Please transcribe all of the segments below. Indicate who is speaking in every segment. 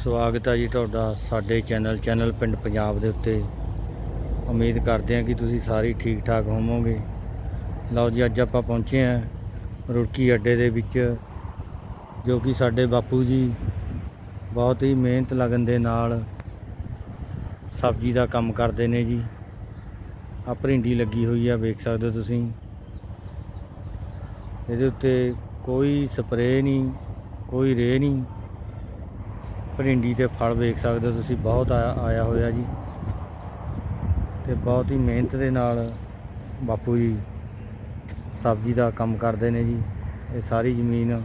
Speaker 1: ਸਵਾਗਤ ਹੈ ਜੀ ਤੁਹਾਡਾ ਸਾਡੇ ਚੈਨਲ ਚੈਨਲ ਪਿੰਡ ਪੰਜਾਬ ਦੇ ਉੱਤੇ। ਉਮੀਦ ਕਰਦੇ ਹਾਂ ਕਿ ਤੁਸੀਂ ਸਾਰੇ ਠੀਕ ਠਾਕ ਹੋਵੋਗੇ। ਲਓ ਜੀ, ਅੱਜ ਆਪਾਂ ਪਹੁੰਚੇ ਹਾਂ ਰੁੜਕੀ ਅੱਡੇ ਦੇ ਵਿੱਚ, ਜੋ ਕਿ ਸਾਡੇ ਬਾਪੂ ਜੀ ਬਹੁਤ ਹੀ ਮਿਹਨਤ ਲਗਨ ਦੇ ਨਾਲ ਸਬਜ਼ੀ ਦਾ ਕੰਮ ਕਰਦੇ ਨੇ ਜੀ। ਆ ਭਰਿੰਡੀ ਲੱਗੀ ਹੋਈ ਆ, ਵੇਖ ਸਕਦੇ ਹੋ ਤੁਸੀਂ। ਇਹਦੇ ਉੱਤੇ ਕੋਈ ਸਪਰੇਅ ਨਹੀਂ, ਕੋਈ ਰੇ ਨਹੀਂ। ਭਰਿੰਡੀ ਤੇ ਫਲ ਵੇਖ ਸਕਦੇ ਹੋ ਤੁਸੀਂ, ਬਹੁਤ ਆਇਆ ਆਇਆ ਹੋਇਆ ਜੀ। ਤੇ ਬਹੁਤ ਹੀ ਮਿਹਨਤ ਦੇ ਨਾਲ ਬਾਪੂ ਜੀ ਸਬਜ਼ੀ ਦਾ ਕੰਮ ਕਰਦੇ ਨੇ ਜੀ। ਇਹ ਸਾਰੀ ਜ਼ਮੀਨ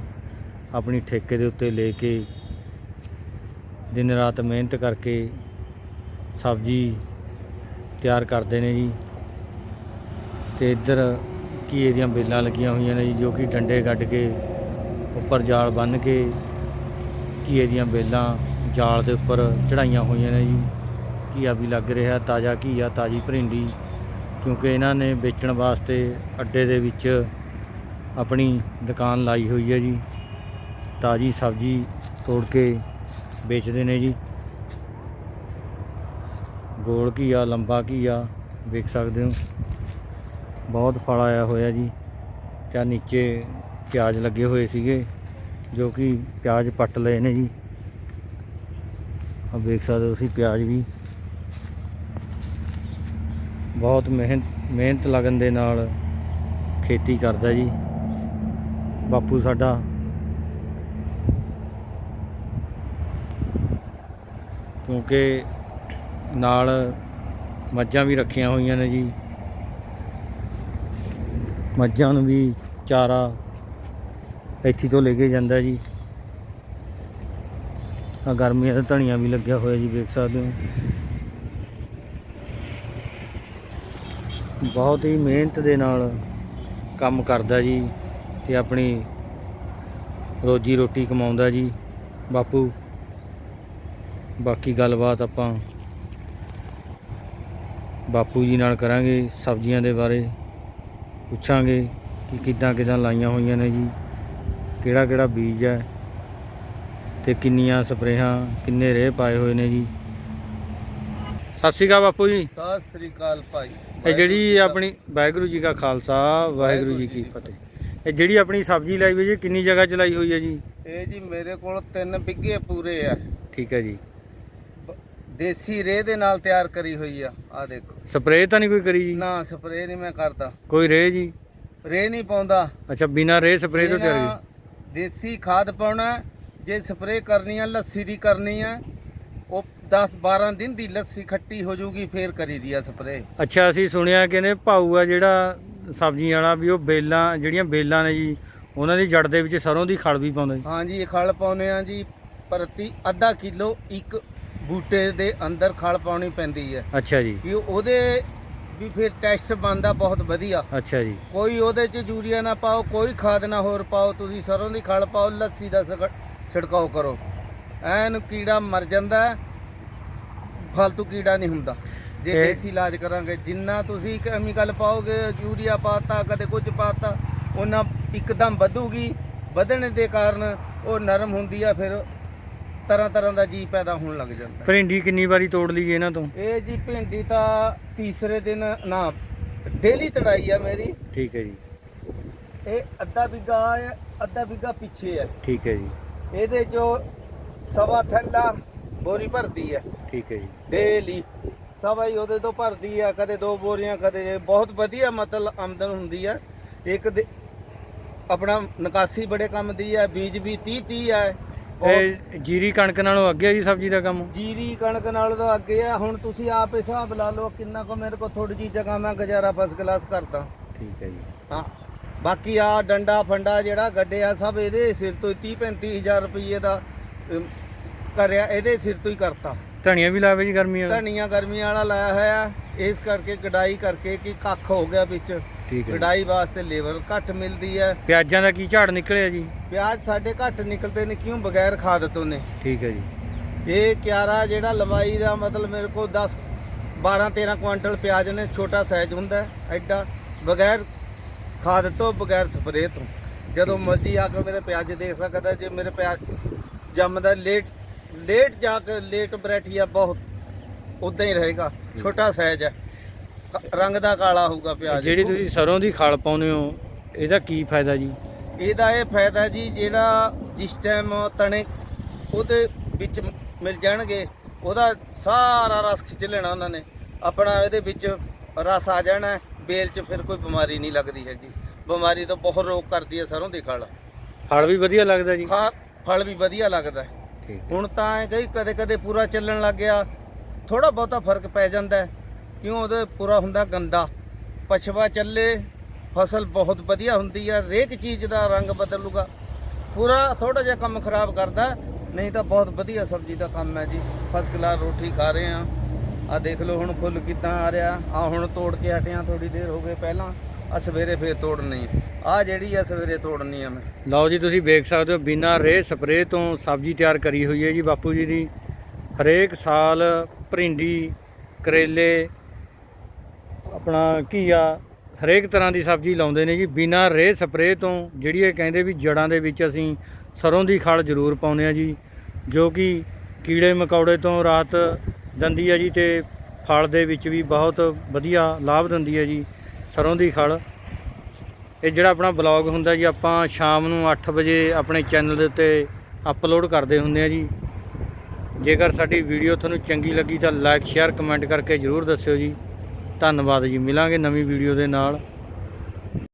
Speaker 1: ਆਪਣੀ ਠੇਕੇ ਦੇ ਉੱਤੇ ਲੈ ਕੇ ਦਿਨ ਰਾਤ ਮਿਹਨਤ ਕਰਕੇ ਸਬਜ਼ੀ ਤਿਆਰ ਕਰਦੇ ਨੇ ਜੀ। ਤੇ ਇੱਧਰ ਘੀਏ ਦੀਆਂ ਬੇਲਾਂ ਲੱਗੀਆਂ ਹੋਈਆਂ ਨੇ ਜੀ, ਜੋ ਕਿ ਡੰਡੇ ਕੱਢ ਕੇ ਉੱਪਰ ਜਾਲ ਬੰਨ੍ਹ ਕੇ ਘੀਏ ਦੀਆਂ ਬੇਲਾਂ ਜਾਲ ਦੇ ਉੱਪਰ ਚੜਾਈਆਂ ਹੋਈਆਂ ਨੇ ਜੀ? ਘੀਆ ਵੀ ਲੱਗ ਰਿਹਾ? ਤਾਜ਼ਾ ਘੀਆ ਤਾਜ਼ੀ ਭਰਿੰਡੀ? ਕਿਉਂਕਿ ਇਹਨਾਂ ਨੇ ਵੇਚਣ ਵਾਸਤੇ ਅੱਡੇ ਦੇ ਵਿੱਚ ਆਪਣੀ ਦੁਕਾਨ ਲਾਈ ਹੋਈ ਹੈ ਜੀ। ਤਾਜ਼ੀ ਸਬਜ਼ੀ ਤੋੜ ਕੇ ਵੇਚਦੇ ਨੇ ਜੀ। ਗੋਲ ਘੀਆ ਲੰਬਾ ਘੀਆ ਵੇਖ ਸਕਦੇ ਹੋ। ਬਹੁਤ ਫਲ ਆਇਆ ਹੋਇਆ ਜੀ। ਤੇ ਨੀਚੇ ਪਿਆਜ਼ ਲੱਗੇ ਹੋਏ ਸੀਗੇ। ਜੋ ਕਿ ਪਿਆਜ਼ ਪੱਟ ਲਏ ਨੇ ਜੀ। ਆ ਵੇਖ ਸਕਦੇ ਹੋ ਤੁਸੀਂ ਪਿਆਜ਼ ਵੀ। ਬਹੁਤ ਮਿਹਨਤ ਮਿਹਨਤ ਲਗਨ ਦੇ ਨਾਲ ਖੇਤੀ ਕਰਦਾ ਜੀ। ਬਾਪੂ ਸਾਡਾ। ਕਿਉਂਕਿ ਨਾਲ ਮੱਝਾਂ ਵੀ ਰੱਖੀਆਂ ਹੋਈਆਂ ਨੇ ਜੀ। ਮੱਝਾਂ ਨੂੰ ਵੀ ਚਾਰਾ ਇੱਥੇ ਤੋਂ ਲੈ ਕੇ ਜਾਂਦਾ ਜੀ। ਆ ਗਰਮੀਆਂ ਦਾ ਧਨੀਆ ਵੀ ਲੱਗਿਆ ਹੋਇਆ ਜੀ, ਵੇਖ ਸਕਦੇ ਹੋ। ਬਹੁਤ ਹੀ ਮਿਹਨਤ ਦੇ ਨਾਲ ਕੰਮ ਕਰਦਾ ਜੀ ਤੇ ਆਪਣੀ ਰੋਜੀ ਰੋਟੀ ਕਮਾਉਂਦਾ ਜੀ ਬਾਪੂ। ਬਾਕੀ ਗੱਲਬਾਤ ਆਪਾਂ ਬਾਪੂ ਜੀ ਨਾਲ ਕਰਾਂਗੇ, ਸਬਜ਼ੀਆਂ ਦੇ ਬਾਰੇ ਪੁੱਛਾਂਗੇ ਕਿ ਕਿੱਦਾਂ ਕਿੱਦਾਂ ਲਾਈਆਂ ਹੋਈਆਂ ਨੇ ਜੀ। ਕਿਹੜਾ ਕਿਹੜਾ ਬੀਜ ਹੈ ਤੇ ਕਿੰਨੀਆਂ ਸਪਰੇਹਾਂ ਕਿੰਨੇ ਰੇਹ ਪਾਏ ਹੋਏ ਨੇ ਜੀ। ਸਤਿ ਸ਼੍ਰੀ ਅਕਾਲ ਬਾਪੂ ਜੀ।
Speaker 2: ਸਤਿ ਸ੍ਰੀ ਅਕਾਲ ਭਾਈ।
Speaker 1: ਇਹ ਜਿਹੜੀ ਆਪਣੀ ਵਾਹਿਗੁਰੂ ਜੀ ਕਾ ਖਾਲਸਾ ਵਾਹਿਗੁਰੂ ਜੀ ਕੀ ਫਤਿਹ। ਇਹ ਜਿਹੜੀ ਆਪਣੀ ਸਬਜ਼ੀ ਲਾਈ ਹੋਈ ਜੀ ਕਿੰਨੀ ਜਗ੍ਹਾ ਚ ਲਾਈ ਹੋਈ ਹੈ ਜੀ?
Speaker 2: ਇਹ ਜੀ ਮੇਰੇ ਕੋਲ 3 ਬਿੱਗੇ ਪੂਰੇ ਆ।
Speaker 1: ਠੀਕ ਹੈ ਜੀ।
Speaker 2: ਦੇਸੀ ਰੇਹ ਦੇ ਨਾਲ ਤਿਆਰ ਕਰੀ ਹੋਈ ਆ। ਆ ਦੇਖੋ।
Speaker 1: ਸਪਰੇਅ ਤਾਂ ਨਹੀਂ ਕੋਈ ਕਰੀ ਜੀ?
Speaker 2: ਨਾ ਸਪਰੇਅ ਨਹੀਂ ਮੈਂ ਕਰਦਾ।
Speaker 1: ਕੋਈ ਰੇਹ ਜੀ?
Speaker 2: ਰੇਹ ਨਹੀਂ ਪਾਉਂਦਾ।
Speaker 1: ਅੱਛਾ ਬਿਨਾ ਰੇਹ ਸਪਰੇਅ ਤੋਂ ਤਿਆਰ
Speaker 2: ਇਹਨਾਂ ਦੇਸੀ ਖਾਦ ਪਾਉਣਾ। ਜੇ ਸਪਰੇਅ ਕਰਨੀ ਆ ਲੱਸੀ ਦੀ ਕਰਨੀ ਆ ਉਹ 10 12 ਦਿਨ ਦੀ ਲੱਸੀ ਖੱਟੀ ਹੋ ਜਾਊਗੀ ਫੇਰ ਕਰੀ ਦੀ ਆ ਸਪਰੇਅ।
Speaker 1: ਅੱਛਾ ਅਸੀਂ ਸੁਣਿਆ ਕਿ ਨੇ ਭਾਊ ਆ ਜਿਹੜਾ ਸਬਜ਼ੀਆਂ ਵਾਲਾ ਵੀ ਉਹ ਬੇਲਾਂ ਜਿਹੜੀਆਂ ਬੇਲਾਂ ਨੇ ਜੀ ਉਹਨਾਂ ਦੀ ਜੜ ਦੇ ਵਿੱਚ ਸਰੋਂ ਦੀ ਖਲ ਵੀ ਪਾਉਂਦਾ
Speaker 2: ਹਾਂਜੀ ਇਹ ਖਲ ਪਾਉਨੇ ਆ ਜੀ ਪ੍ਰਤੀ ਅੱਧਾ ਕਿਲੋ ਇੱਕ ਬੂਟੇ ਦੇ ਅੰਦਰ ਖਲ ਪਾਉਣੀ ਪੈਂਦੀ ਹੈ।
Speaker 1: ਅੱਛਾ ਜੀ।
Speaker 2: ਕਿ ਉਹਦੇ ਵੀ ਫਿਰ ਟੈਸਟ ਬਣਦਾ ਬਹੁਤ ਵਧੀਆ।
Speaker 1: ਅੱਛਾ ਜੀ।
Speaker 2: ਕੋਈ ਉਹਦੇ ਚ ਯੂਰੀਆ ਨਾ ਪਾਓ ਕੋਈ ਖਾਦ ਨਾ ਹੋਰ ਪਾਓ ਤੁਸੀਂ ਸਰੋਂ ਦੀ ਖਲ ਪਾਓ ਲੱਸੀ ਦਾ ਛਿੜਕਾਓ ਕਰੋ। ਐਨ ਕੀੜਾ ਮਰ ਜਾਂਦਾ ਫालतू ਕੀੜਾ ਨਹੀਂ ਹੁੰਦਾ। ਜੇ ਦੇਸੀ ਇਲਾਜ ਕਰਾਂਗੇ ਜਿੰਨਾ ਤੁਸੀਂ ਕੈਮੀਕਲ ਪਾਓਗੇ ਯੂਰੀਆ ਪਾਤਾ ਕਦੇ ਕੁਝ ਪਾਤਾ ਉਹਨਾਂ ਇੱਕਦਮ ਵਧੂਗੀ। ਵਧਣ ਦੇ ਕਾਰਨ ਉਹ ਨਰਮ ਹੁੰਦੀ ਆ ਫਿਰ ਤਰ੍ਹਾਂ ਤਰ੍ਹਾਂ ਦਾ ਜੀ ਪੈਦਾ ਹੋਣ ਲੱਗ ਜਾਂਦਾ।
Speaker 1: ਭਰਿੰਡੀ ਕਿੰਨੀ ਵਾਰੀ ਤੋੜ ਲਈ ਇਹਨਾਂ ਤੋਂ?
Speaker 2: ਇਹ ਜੀ ਭਿੰਡੀ ਤਾਂ ਤੀਸਰੇ ਦਿਨ ਨਾ ਡੇਲੀ ਤੜਾਈ ਆ ਮੇਰੀ।
Speaker 1: ਠੀਕ ਹੈ ਜੀ।
Speaker 2: ਇਹ ਅੱਧਾ ਬਿੱਗਾ ਹੈ ਅੱਧਾ ਬਿੱਗਾ ਪਿੱਛੇ ਹੈ।
Speaker 1: ਠੀਕ ਹੈ ਜੀ।
Speaker 2: ਇਹਦੇ ਚੋਂ ਸਵਾ ਥੈਲਾ ਬੋਰੀ ਭਰਦੀ ਹੈ।
Speaker 1: ਠੀਕ ਹੈ ਜੀ।
Speaker 2: ਡੇਲੀ। ਸਵਾ ਹੀ ਉਹਦੇ ਤੋਂ ਭਰਦੀ ਆ ਕਦੇ ਦੋ ਬੋਰੀਆਂ ਕਦੇ ਬਹੁਤ ਵਧੀਆ ਮਤਲਬ ਆਮਦਨ ਹੁੰਦੀ ਹੈ ਇੱਕ ਆਪਣਾ ਨਿਕਾਸੀ ਬੜੇ ਕੰਮ ਦੀ ਹੈ ਬੀਜ ਵੀ 30 30 ਹੈ ਬਹੁਤ-
Speaker 1: ਇਹ ਜੀਰੀ ਕਣਕ ਨਾਲੋਂ ਅੱਗੇ ਆ ਜੀ ਸਬਜ਼ੀ ਦਾ ਕੰਮ?
Speaker 2: ਜੀਰੀ ਕਣਕ ਨਾਲ ਤਾਂ ਅੱਗੇ ਆ ਹੁਣ ਤੁਸੀਂ ਆਪ ਹਿਸਾਬ ਲਾ ਲਓ ਕਿੰਨਾ ਕੁ ਮੇਰੇ ਕੋਲ ਥੋੜੀ ਜੀ ਜਗ੍ਹਾ ਮੈਂ ਗੁਜ਼ਾਰਾ ਫਸਟ ਕਲਾਸ ਕਰਦਾ।
Speaker 1: ਠੀਕ ਹੈ ਜੀ।
Speaker 2: ਹਾਂ। ਬਾਕੀ ਆ ਡੰਡਾ ਫੰਡਾ ਜਿਹੜਾ ਗੱਡਿਆ ਸਭ ਇਹਦੇ ਸਿਰ ਤੋਂ 30 35000 ਰੁਪਏ ਦਾ ਅਮ, ਕਰਿਆ ਇਹਦੇ ਸਿਰ ਤੋਂ ਹੀ ਕਰਤਾ।
Speaker 1: ਧਨੀਆ ਵੀ ਲਾਵੇ ਜੀ ਗਰਮੀ ਵਾਲਾ?
Speaker 2: ਧਨੀਆ ਗਰਮੀਆਂ ਵਾਲਾ ਲਾਇਆ ਹੋਇਆ ਇਸ ਕਰਕੇ ਗਡਾਈ ਕਰਕੇ ਕਿ ਕੱਖ ਹੋ ਗਿਆ ਵਿੱਚ।
Speaker 1: ਠੀਕ ਹੈ।
Speaker 2: ਗਡਾਈ ਵਾਸਤੇ ਲੇਬਰ ਘੱਟ ਮਿਲਦੀ ਹੈ।
Speaker 1: ਪਿਆਜ਼ਾਂ ਦਾ ਕੀ ਝਾੜ ਨਿਕਲਿਆ ਜੀ?
Speaker 2: ਪਿਆਜ਼ ਸਾਡੇ ਘੱਟ ਨਿਕਲਦੇ ਨੇ ਕਿਉਂ? ਬਗੈਰ ਖਾਦ ਤੋਂ ਨੇ
Speaker 1: ਠੀਕ ਹੈ ਜੀ।
Speaker 2: ਇਹ ਕਿਆਰਾ ਜਿਹੜਾ ਲੰਬਾਈ ਦਾ ਮਤਲਬ ਮੇਰੇ ਕੋਲ 10 12 13 ਕੁਆਂਟਲ ਪਿਆਜ਼ ਨੇ ਛੋਟਾ ਸਾਈਜ਼ ਹੁੰਦਾ ਐਡਾ। ਬਗੈਰ ਖਾਦ ਤੋਂ ਬਗੈਰ ਸਪਰੇਅ ਤੋਂ। ਜਦੋਂ ਮਰਜ਼ੀ ਆ ਕੇ ਮੇਰੇ ਪਿਆਜ਼ ਦੇਖ ਸਕਦਾ ਜੇ ਮੇਰੇ ਪਿਆਜ਼ ਜੰਮਦਾ ਲੇਟ ਲੇਟ ਜਾ ਕੇ ਲੇਟ ਬਰੈਠੀਆ ਬਹੁਤ ਉਦਾਂ ਹੀ ਰਹੇਗਾ। ਛੋਟਾ ਸਾਈਜ਼ ਹੈ। ਰੰਗ ਦਾ ਕਾਲਾ ਹੋਊਗਾ ਪਿਆਜ਼
Speaker 1: ਜਿਹੜੀ ਤੁਸੀਂ ਸਰੋਂ ਦੀ ਖਲ ਪਾਉਂਦੇ ਹੋ ਇਹਦਾ ਕੀ ਫਾਇਦਾ ਜੀ?
Speaker 2: ਇਹਦਾ ਇਹ ਫਾਇਦਾ ਜੀ ਜਿਹੜਾ ਜਿਸ ਟਾਈਮ ਤਣੇ ਉਹਦੇ ਵਿੱਚ ਮਿਲ ਜਾਣਗੇ ਉਹਦਾ ਸਾਰਾ ਰਸ ਖਿੱਚ ਲੈਣਾ ਉਹਨਾਂ ਨੇ। ਆਪਣਾ ਇਹਦੇ ਵਿੱਚ ਰਸ ਆ ਜਾਣਾ ਹੈ, ਬੇਲ 'ਚ ਫਿਰ ਕੋਈ ਬਿਮਾਰੀ ਨਹੀਂ ਲੱਗਦੀ ਹੈਗੀ। ਬਿਮਾਰੀ ਤੋਂ ਬਹੁਤ ਰੋਗ ਕਰਦੀ ਹੈ ਸਰੋਂ ਦੀ ਖਲ।
Speaker 1: ਫਲ ਵੀ ਵਧੀਆ ਲੱਗਦਾ ਜੀ?
Speaker 2: ਖਾ ਫਲ ਵੀ ਵਧੀਆ ਲੱਗਦਾ। ਹੈ। ਹੁਣ ਤਾਂ ਕਈ ਕਦੇ ਕਦੇ ਪੂਰਾ ਚੱਲਣ ਲੱਗ ਗਿਆ। ਥੋੜਾ ਬਹੁਤਾ ਫ਼ਰਕ ਪੈ ਜਾਂਦਾ ਹੈ, ਕਿਉਂ ਉਹਦੇ ਪੂਰਾ ਹੁੰਦਾ ਗੰਦਾ? ਪਛਵਾ ਚੱਲੇ, ਫਸਲ ਬਹੁਤ ਵਧੀਆ ਹੁੰਦੀ ਆ, ਹਰੇਕ ਚੀਜ਼ ਦਾ ਰੰਗ ਬਦਲੂਗਾ। ਪੂਰਾ ਥੋੜਾ ਜਿਹਾ ਕੰਮ ਖਰਾਬ ਕਰਦਾ, ਨਹੀਂ ਤਾਂ ਬਹੁਤ ਵਧੀਆ ਸਬਜ਼ੀ ਦਾ ਕੰਮ ਹੈ ਜੀ। ਫਸਟ ਕਲਾਸ ਰੋਟੀ ਖਾ ਰਹੇ ਆ ਆ ਦੇਖ ਲਓ ਹੁਣ ਫੁੱਲ ਕਿਦਾਂ ਆ ਰਿਹਾ। ਆ ਹੁਣ ਤੋੜ ਕੇ ਹਟਿਆ ਥੋੜੀ ਦੇਰ ਹੋ ਗਏ ਪਹਿਲਾਂ। ਆ ਸਵੇਰੇ ਫੇਰ ਤੋੜਨੀ। ਆ ਜਿਹੜੀ ਆ ਸਵੇਰੇ ਤੋੜਨੀ ਆ ਮੈਂ।
Speaker 1: ਲਓ ਜੀ, ਤੁਸੀਂ ਵੇਖ ਸਕਦੇ ਹੋ, ਬਿਨਾਂ ਰੇ ਸਪਰੇਅ ਤੋਂ ਸਬਜ਼ੀ ਤਿਆਰ ਕਰੀ ਹੋਈ ਹੈ ਜੀ ਬਾਪੂ ਜੀ ਦੀ। ਹਰੇਕ ਸਾਲ ਭਰਿੰਡੀ ਕਰੇਲੇ ਆਪਣਾ ਘੀਆ ਹਰੇਕ ਤਰ੍ਹਾਂ ਦੀ ਸਬਜ਼ੀ ਲਾਉਂਦੇ ਨੇ ਜੀ। ਬਿਨਾਂ ਰੇਹ ਸਪਰੇਅ ਤੋਂ ਜਿਹੜੀ ਇਹ ਕਹਿੰਦੇ ਵੀ ਜੜਾਂ ਦੇ ਵਿੱਚ ਅਸੀਂ ਸਰੋਂ ਦੀ ਖਲ ਜ਼ਰੂਰ ਪਾਉਂਦੇ ਆ ਜੀ, ਜੋ ਕਿ ਕੀੜੇ ਮਕੌੜੇ ਤੋਂ ਰਾਤ ਦਿੰਦੀ ਹੈ ਜੀ ਤੇ ਫਲ ਦੇ ਵਿੱਚ ਵੀ ਬਹੁਤ ਵਧੀਆ ਲਾਭ ਦਿੰਦੀ ਹੈ ਜੀ ਸਰੋਂ ਦੀ ਖਲ। ਇਹ ਜਿਹੜਾ ਆਪਣਾ ਬਲੌਗ ਹੁੰਦਾ ਜੀ, ਆਪਾਂ ਸ਼ਾਮ ਨੂੰ 8 ਵਜੇ ਆਪਣੇ ਚੈਨਲ ਦੇ ਉੱਤੇ ਅਪਲੋਡ ਕਰਦੇ ਹੁੰਦੇ ਆ ਜੀ। ਜੇਕਰ ਸਾਡੀ ਵੀਡੀਓ ਤੁਹਾਨੂੰ ਚੰਗੀ ਲੱਗੀ ਤਾਂ ਲਾਈਕ, ਸ਼ੇਅਰ, ਕਮੈਂਟ ਕਰਕੇ ਜਰੂਰ ਦੱਸਿਓ ਜੀ। ਧੰਨਵਾਦ ਜੀ ਮਿਲਾਂਗੇ ਨਵੀਂ ਵੀਡੀਓ ਦੇ ਨਾਲ।